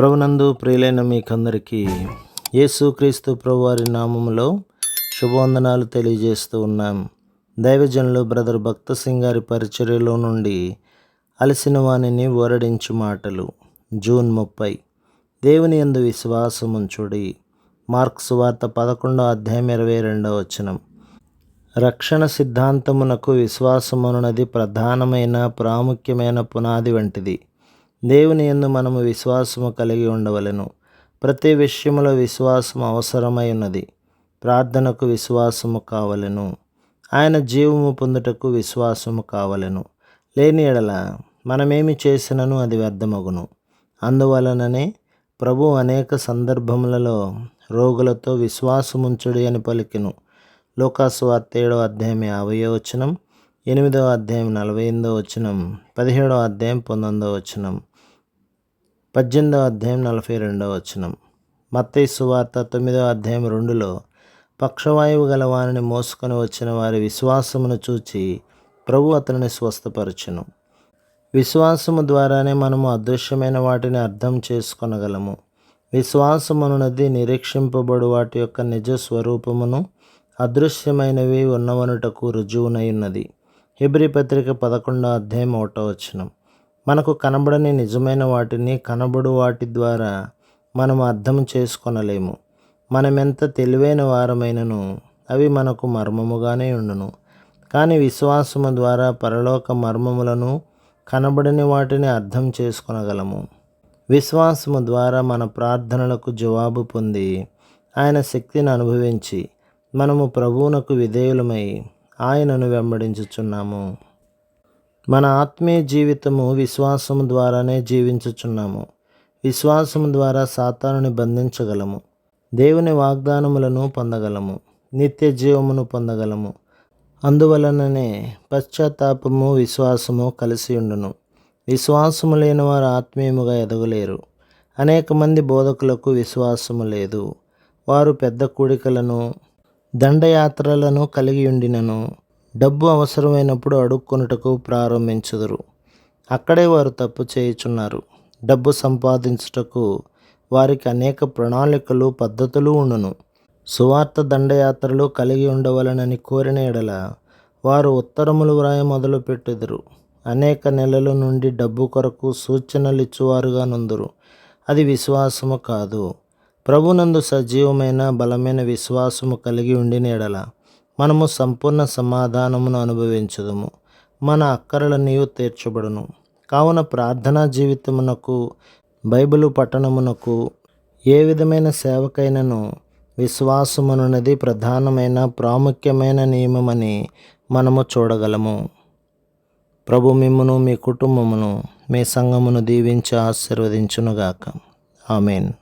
ప్రభునందు ప్రియులైన మీకందరికీ యేసుక్రీస్తు ప్రభువారి నామములో శుభవందనాలు తెలియజేస్తూ ఉన్నాం. దైవజనులు బ్రదర్ భక్త సింగ్ గారి పరిచర్యలో నుండి అలసిన వాణిని ఓరడించు మాటలు. జూన్ ముప్పై. దేవుని యందు విశ్వాసముంచుడి. మార్క్స్ వార్త పదకొండో అధ్యాయం ఇరవై రెండవ వచనం. రక్షణ సిద్ధాంతమునకు విశ్వాసమునది ప్రధానమైన ప్రాముఖ్యమైన పునాది వంటిది. దేవుని యందు మనము విశ్వాసము కలిగి ఉండవలెను. ప్రతి విషయములో విశ్వాసం అవసరమై ఉన్నది. ప్రార్థనకు విశ్వాసము కావలెను. ఆయన జీవము పొందుటకు విశ్వాసము కావలెను. లేని ఎడల మనమేమి చేసినను అది వ్యర్థమగును. అందువలననే ప్రభు అనేక సందర్భములలో రోగులతో విశ్వాసముంచుడి అని పలికెను. లోకాసు వార్త ఏడవ అధ్యాయం యాభై వచనం ఎనిమిదవ అధ్యాయం నలభై ఎనిమిదో వచనం పదిహేడవ అధ్యాయం పంతొమ్మిదో వచనం. పద్దెనిమిదవ అధ్యాయం నలభై రెండవ వచనం. మత్తయి సువార్త తొమ్మిదవ అధ్యాయం రెండులో పక్షవాయువు గల వారిని మోసుకొని వచ్చిన వారి విశ్వాసమును చూచి ప్రభు అతనిని స్వస్థపరచును. విశ్వాసము ద్వారానే మనము అదృశ్యమైన వాటిని అర్థం చేసుకొనగలము. విశ్వాసమునది నిరీక్షింపబడు వాటి యొక్క నిజ స్వరూపమును అదృశ్యమైనవి ఉన్నవనుటకు రుజువునై ఉన్నది. హిబ్రి పత్రిక పదకొండో అధ్యాయం ఒకటో వచనం. మనకు కనబడని నిజమైన వాటిని కనబడు వాటి ద్వారా మనం అర్థం చేసుకొనలేము. మనమెంత తెలివైన వారమైనను అవి మనకు మర్మముగానే ఉండును. కానీ విశ్వాసము ద్వారా పరలోక మర్మములను కనబడని వాటిని అర్థం చేసుకొనగలము. విశ్వాసము ద్వారా మన ప్రార్థనలకు జవాబు పొంది ఆయన శక్తిని అనుభవించి మనము ప్రభువునకు విధేయులమై ఆయనను వెంబడించుచున్నాము. మన ఆత్మీయ జీవితము విశ్వాసము ద్వారానే జీవించుచున్నాము. విశ్వాసము ద్వారా సాతానుని బంధించగలము. దేవుని వాగ్దానములను పొందగలము. నిత్య జీవమును పొందగలము. అందువలననే పశ్చాత్తాపము విశ్వాసము కలిసి ఉండును. విశ్వాసము లేని వారు ఆత్మీయముగా ఎదగలేరు. అనేక మంది బోధకులకు విశ్వాసము లేదు. వారు పెద్ద కూడికలను దండయాత్రలను కలిగి ఉండినను. డబ్బు అవసరమైనప్పుడు అడుక్కొనుటకు ప్రారంభించుదురు. అక్కడే వారు తప్పు చేయుచున్నారు. డబ్బు సంపాదించుటకు వారికి అనేక ప్రణాళికలు పద్ధతులు ఉండును. సువార్త దండయాత్రలు కలిగి ఉండవలనని కోరిన ఎడల వారు ఉత్తరములు వ్రాయ మొదలుపెట్టుదురు. అనేక నెలల నుండి డబ్బు కొరకు సూచనలు ఇచ్చువారుగా నుందురు. అది విశ్వాసము కాదు. ప్రభునందు సజీవమైన బలమైన విశ్వాసము కలిగి ఉండిన ఎడల మనము సంపూర్ణ సమాధానమును అనుభవించదము. మన అక్కరలన్నీ తీర్చబడును. కావున ప్రార్థనా జీవితమునకు బైబిలు పఠనమునకు ఏ విధమైన సేవకైనను విశ్వాసమునది ప్రధానమైన ప్రాముఖ్యమైన నియమమని మనము చూడగలము. ప్రభు మిమ్మును మీ కుటుంబమును మీ సంఘమును దీవించి ఆశీర్వదించునుగాక. ఆమెన్.